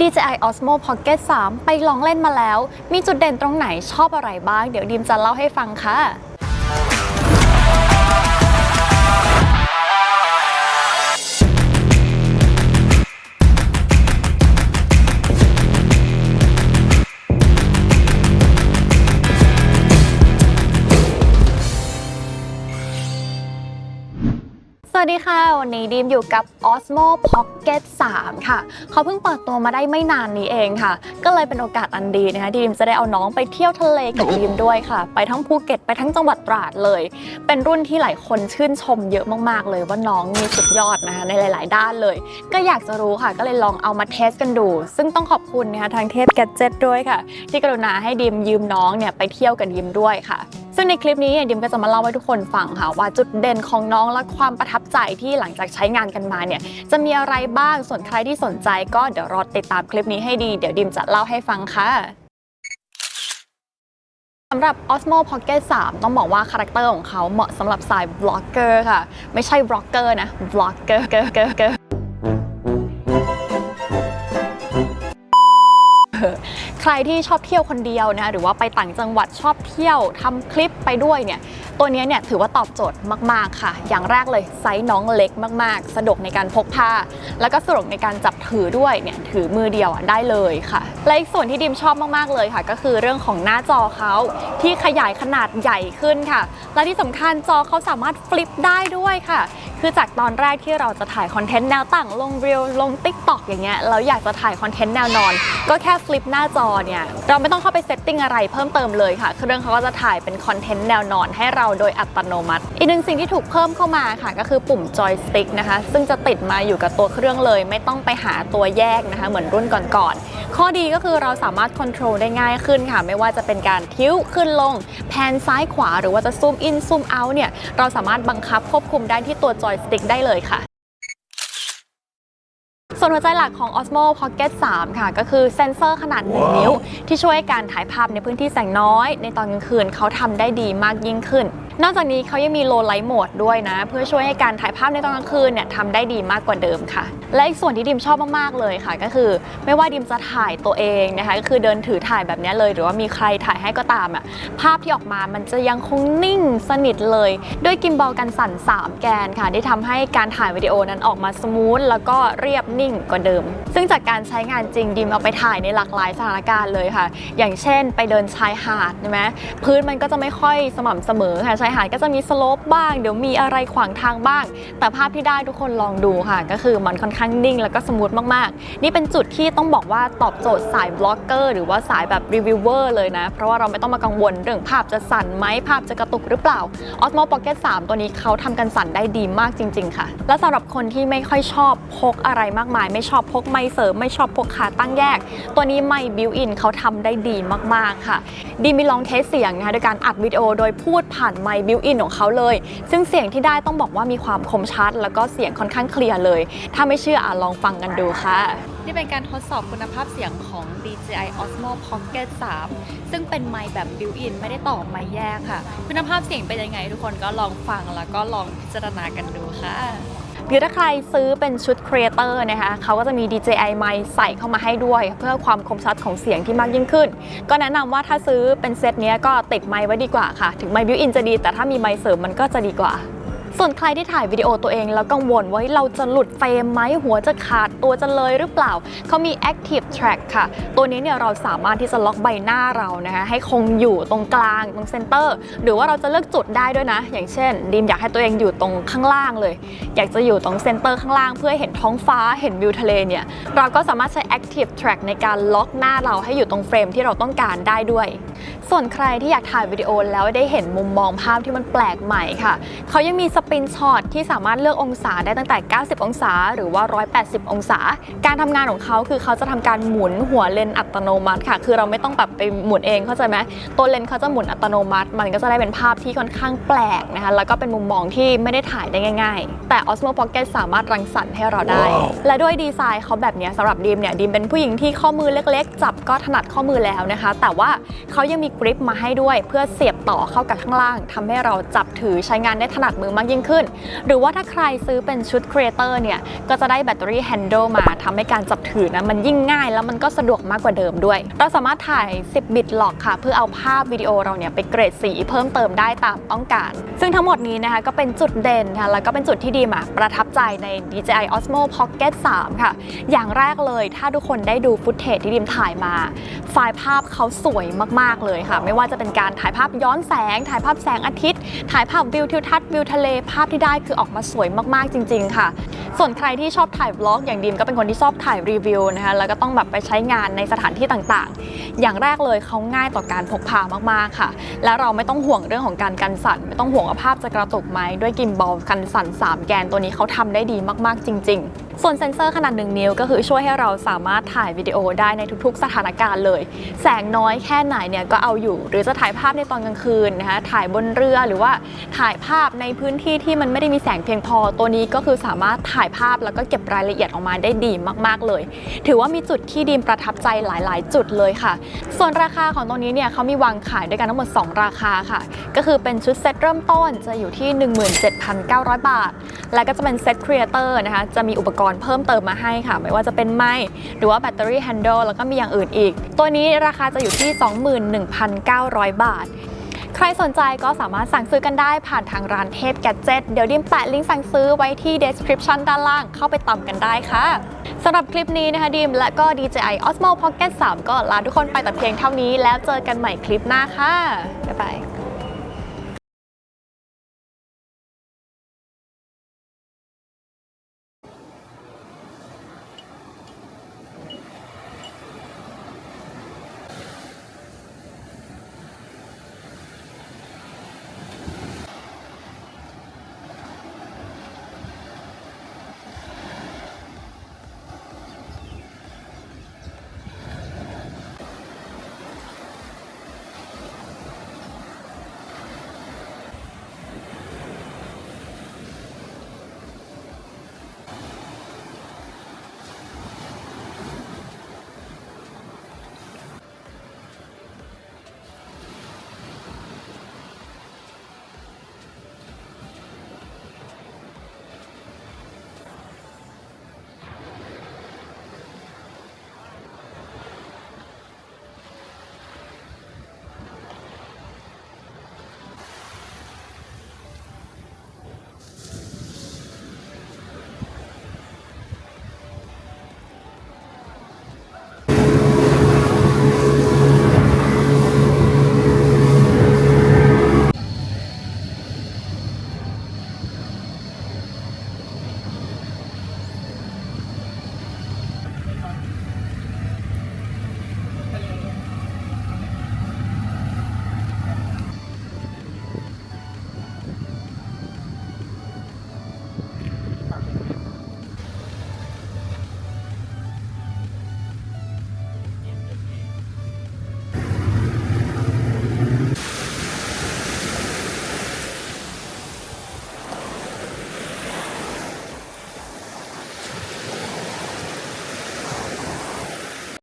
DJI Osmo Pocket 3 ไปลองเล่นมาแล้ว มีจุดเด่นตรงไหนชอบอะไรบ้าง เดี๋ยวดิมจะเล่าให้ฟังค่ะ วัสดีค่ะ วันนี้ดีมอยู่กับ Osmo Pocket 3 ค่ะ เขาเพิ่งเปิดตัวมาได้ไม่นานนี้เองค่ะ ก็เลยเป็นโอกาสอันดีนะคะดีมจะได้เอาน้องไปเที่ยวทะเลกับดีมด้วยค่ะ ไปทั้งภูเก็ตไปทั้งจังหวัดตราดเลย เป็นรุ่นที่หลายคนชื่นชมเยอะมากๆ เลยว่าน้องมีสุดยอดนะคะในหลาย ๆ ด้านเลย ก็อยากจะรู้ค่ะ ก็เลยลองเอามาเทสกันดู ซึ่งต้องขอบคุณนะคะทางเทพแกจ็ตด้วยค่ะ ที่กรุณาให้ดิมยืมน้องเนี่ยไปเที่ยวกับดิมด้วยค่ะ ซึ่งในคลิปนี้เนี่ยดิมก็จะมาเล่าให้ทุกคนฟังค่ะว่าจุดเด่นของน้องและความประทับใจที่หลังจากใช้งานกันมาเนี่ยจะมีอะไรบ้างส่วนใครที่สนใจก็เดี๋ยวรอติดตามคลิปนี้ให้ดี เดี๋ยวดิมจะเล่าให้ฟังค่ะสำหรับ Osmo Pocket 3 ต้องบอกว่าคาแรคเตอร์ของเขาเหมาะสำหรับสายบล็อกเกอร์ค่ะ ไม่ใช่บล็อกเกอร์นะบล็อกเกอร์เกอร์เกอร์ ใครที่ชอบเที่ยวคนเดียวนะหรือว่าไปต่างจังหวัดชอบเที่ยวทำคลิปไปด้วยเนี่ยตัวนี้เนี่ยถือว่าตอบโจทย์มากๆค่ะ อย่างแรกเลยไซส์น้องเล็กมากๆ สะดวกในการพกพาแล้วก็สะดวกในการจับถือด้วยเนี่ยถือมือเดียวได้เลยค่ะ และอีกส่วนที่ดิมชอบมากๆเลยค่ะ ก็คือเรื่องของหน้าจอเขาที่ขยายขนาดใหญ่ขึ้นค่ะ และที่สำคัญจอเขาสามารถฟลิปได้ด้วยค่ะ คือจากตอนแรกที่เราจะถ่ายคอนเทนต์แนวตั้งลงเรียลลง t ิ k t o k อย่างเงี้ยเราอยากจะถ่ายคอนเทนต์แนวนอน ก็แค่ฟลิปหน้าจอเนี่ยเราไม่ต้องเข้าไปเซตติ้งอะไรเพิ่มเติมเลยค่ะ เครื่องเขาก็จะถ่ายเป็นคอนเทนต์แนวนอนให้เราโดยอัตโนมัติ อีกหนึ่งสิ่งที่ถูกเพิ่มเข้ามาค่ะ ก็คือปุ่มจอยสติ๊กนะคะ ซึ่งจะติดมาอยู่กับตัวเครื่องเลย ไม่ต้องไปหาตัวแยกนะคะ เหมือนรุ่นก่อนๆ ข้อดีก็คือเราสามารถควบคุมได้ง่ายขึ้นค่ะ ไม่ว่าจะเป็นการทิ้วขึ้นลง แพนซ้ายขวา หรือว่าจะซูมอินซูมเอาเนี่ย เราสามารถบังคับควบคุมได้ที่ตัวจอยสติ๊กได้เลยค่ะส่วนหัวใจหลักของ Osmo Pocket 3 ค่ะ ก็คือเซ็นเซอร์ขนาด 1 นิ้ว ที่ช่วยให้การถ่ายภาพในพื้นที่แสงน้อย ในตอนกลางคืนเขาทำได้ดีมากยิ่งขึ้น นอกจากนี้เขายังมี low light mode ด้วยนะ เพื่อช่วยให้การถ่ายภาพในตอนกลางคืนเนี่ยทำได้ดีมากกว่าเดิมค่ะ และอีกส่วนที่ดิมชอบมากๆเลยค่ะ ก็คือไม่ว่าดิมจะถ่ายตัวเองนะคะก็คือเดินถือถ่ายแบบนี้เลย หรือว่ามีใครถ่ายให้ก็ตามอะภาพที่ออกมามันจะยังคงนิ่งสนิทเลย ด้วยกิมบอลกันสั่น 3 แกนค่ะที่ทำให้การถ่ายวิดีโอนั้นออกมาสมูทแล้วก็เรียบนิ่งกว่าเดิม ซึ่งจากการใช้งานจริงดิมเอาไปถ่ายในหลากหลายสถานการณ์เลยค่ะ อย่างเช่น ไปเดินชายหาดใช่ไหมพื้นมันก็จะไม่ค่อยสม่ำเสมอค่ะายหาดก็จะมีสโลปบ้าง เดี๋ยวมีอะไรขวางทางบ้าง แต่ภาพที่ได้ทุกคนลองดูค่ะ ก็คือมันค่อนข้างนิ่งแล้วก็สมูทมากๆ นี่เป็นจุดที่ต้องบอกว่าตอบโจทย์สายบล็อกเกอร์หรือว่าสายแบบรีวิวเวอร์เลยนะ เพราะว่าเราไม่ต้องมากังวลเรื่องภาพจะสั่นไหมภาพจะกระตุกหรือเปล่า Osmo Pocket 3 ตัวนี้เขาทำกันสั่นได้ดีมากจริง ๆ ค่ะ และสำหรับคนที่ไม่ค่อยชอบพกอะไรมากมาย ไม่ชอบพกไมค์เสริมไม่ชอบพกขาตั้งแยก ตัวนี้ไมค์บิวอินเขาทำได้ดีมากๆค่ะ ดีมีลองเทสเสียงนะคะโดยการอัดวิดีโอโดยพูดผ่านไมค์บิวอินของเขาเลย ซึ่งเสียงที่ได้ต้องบอกว่ามีความคมชัด แล้วก็เสียงค่อนข้างเคลียร์เลย ถ้าไม่เชื่ออะลองฟังกันดูค่ะ นี่เป็นการทดสอบคุณภาพเสียงของ DJI Osmo Pocket 3 ซึ่งเป็นไมค์แบบบิวอินไม่ได้ต่อไมค์แยกค่ะ คุณภาพเสียงเป็นยังไงทุกคนก็ลองฟังแล้วก็ลองพิจารณากันดูค่ะ หรือถ้าใครซื้อเป็นชุดครีเอเตอร์นะคะเขาก็จะมี DJI ไมค์ใส่เข้ามาให้ด้วย เพื่อความคมชัดของเสียงที่มากยิ่งขึ้น ก็แนะนำว่าถ้าซื้อเป็นเซตเนี้ยก็ติดไมค์ไว้ดีกว่าค่ะ ถึงไมค์บิวอินจะดี แต่ถ้ามีไมค์เสริมมันก็จะดีกว่า ส่วนใครที่ถ่ายวิดีโอตัวเองแล้วกังวลว่าเราจะหลุดเฟรมไหมหัวจะขาดตัวจะเลยหรือเปล่า เขามี Active Track ค่ะ ตัวนี้เนี่ยเราสามารถที่จะล็อกใบหน้าเรานะคะให้คงอยู่ตรงกลางตรงเซนเตอร์ หรือว่าเราจะเลือกจุดได้ด้วยนะ อย่างเช่นดีมอยากให้ตัวเองอยู่ตรงข้างล่างเลย อยากจะอยู่ตรงเซนเตอร์ข้างล่างเพื่อให้เห็นท้องฟ้าเห็นวิวทะเลเนี่ยเราก็สามารถใช้ Active Track ในการล็อกหน้าเราให้อยู่ตรงเฟรมที่เราต้องการได้ด้วย ส่วนใครที่อยากถ่ายวิดีโอแล้วได้เห็นมุมมองภาพที่มันแปลกใหม่ค่ะ เขายังมีสปินช็อตที่สามารถเลือกองศาได้ตั้งแต่ 90 องศา หรือว่า 180 องศา การทำงานของเขาคือเขาจะทำการหมุนหัวเลนส์อัตโนมัติค่ะ คือเราไม่ต้องแบบไปหมุนเองเข้าใจไหมตัวเลนส์เขาจะหมุนอัตโนมัติ มันก็จะได้เป็นภาพที่ค่อนข้างแปลกนะคะ แล้วก็เป็นมุมมองที่ไม่ได้ถ่ายได้ง่าย ๆ แต่ Osmo Pocket สามารถรังสรรค์ให้เราได้และด้วยดีไซน์เขาแบบเนี้ยสำหรับดีมเนี่ยดีมเป็นผู้หญิงที่ข้อมือเล็กๆ จับก็ถนัดข้อมือแล้วนะคะ แต่ว่าเขายังมีกริปมาให้ด้วย เพื่อเสียบต่อเข้ากับข้างล่างทำให้เราจับถือใช้งานได้ถนัดมือมากยิ่งขึ้น หรือว่าถ้าใครซื้อเป็นชุดครีเอเตอร์เนี่ย ก็จะได้แบตเตอรี่แฮนเดิลมาทำให้การจับถือนะมันยิ่งง่ายแล้วมันก็สะดวกมากกว่าเดิมด้วย เราสามารถถ่าย 10 บิตหลอกค่ะ เพื่อเอาภาพวิดีโอเราเนี่ยไปเกรดสีเพิ่มเติมได้ตามต้องการ ซึ่งทั้งหมดนี้นะคะก็เป็นจุดเด่นค่ะแล้วก็เป็นจุดที่ดีมาประทับใจใน DJI Osmo Pocket 3 ค่ะ อย่างแรกเลยถ้าทุกคนได้ดูฟุตเทจที่ดิมถ่ายมา ไฟล์ภาพเขาสวยมากๆเลยค่ะ ไม่ว่าจะเป็นการถ่ายภาพย้อนแสง ถ่ายภาพแสงอาทิตย์ ถ่ายภาพวิวทิวทัศน์วิวทะเล ภาพที่ได้คือออกมาสวยมากๆจริง ๆ ค่ะ ส่วนใครที่ชอบถ่ายบล็อกอย่างดิมก็เป็นคนที่ชอบถ่ายรีวิวนะคะ แล้วก็ต้องแบบไปใช้งานในสถานที่ต่างๆ อย่างแรกเลยเขาง่ายต่อการพกพามากๆค่ะ แล้วเราไม่ต้องห่วงเรื่องของการกันสั่น ไม่ต้องห่วงว่าภาพจะกระตุกไหมด้วยกิมบอลกันสั่น 3 แกนตัวนี้เขาทำได้ดีมากๆจริง ๆ ส่วนเซ็นเซอร์ขนาด 1 นิ้วก็คือช่วยให้เราสามารถถ่ายวิดีโอได้ในทุกๆ สถานการณ์เลย แสงน้อยแค่ไหนเนี่ยก็เอาอยู่ หรือจะถ่ายภาพในตอนกลางคืนนะคะถ่ายบนเรือหรือว่าถ่ายภาพในพื้นที่ที่มันไม่ได้มีแสงเพียงพอ ตัวนี้ก็คือสามารถถ่ายภาพแล้วก็เก็บรายละเอียดออกมาได้ดีมากๆเลย ถือว่ามีจุดที่ดีมประทับใจหลาย ๆ จุดเลยค่ะ ส่วนราคาของตัวนี้เนี่ยเขามีวางขายด้วยกันทั้งหมด 2 ราคาค่ะ ก็คือเป็นชุดเซตเริ่มต้นจะอยู่ที่ 17,900 บาท แล้วก็จะเป็นเซตครีเอเตอร์นะคะจะมีอุปกรณ์เพิ่มเติมมาให้ค่ะ ไม่ว่าจะเป็นไม้หรือว่าแบตเตอรี่แฮนเดิลแล้วก็มีอย่างอื่นอีก ตัวนี้ราคาจะอยู่ที่ 21,900 บาท ใครสนใจก็สามารถสั่งซื้อกันได้ผ่านทางร้านเทพแกจ็ตเดี๋ยวดิมแปะลิงก์สั่งซื้อไว้ที่ description ด้านล่างเข้าไปตามกันได้ค่ะสำหรับคลิปนี้นะคะดิมและก็ DJI Osmo Pocket 3 ก็ลาทุกคนไปแต่เพียงเท่านี้แล้วเจอกันใหม่คลิปหน้าค่ะบ๊ายบาย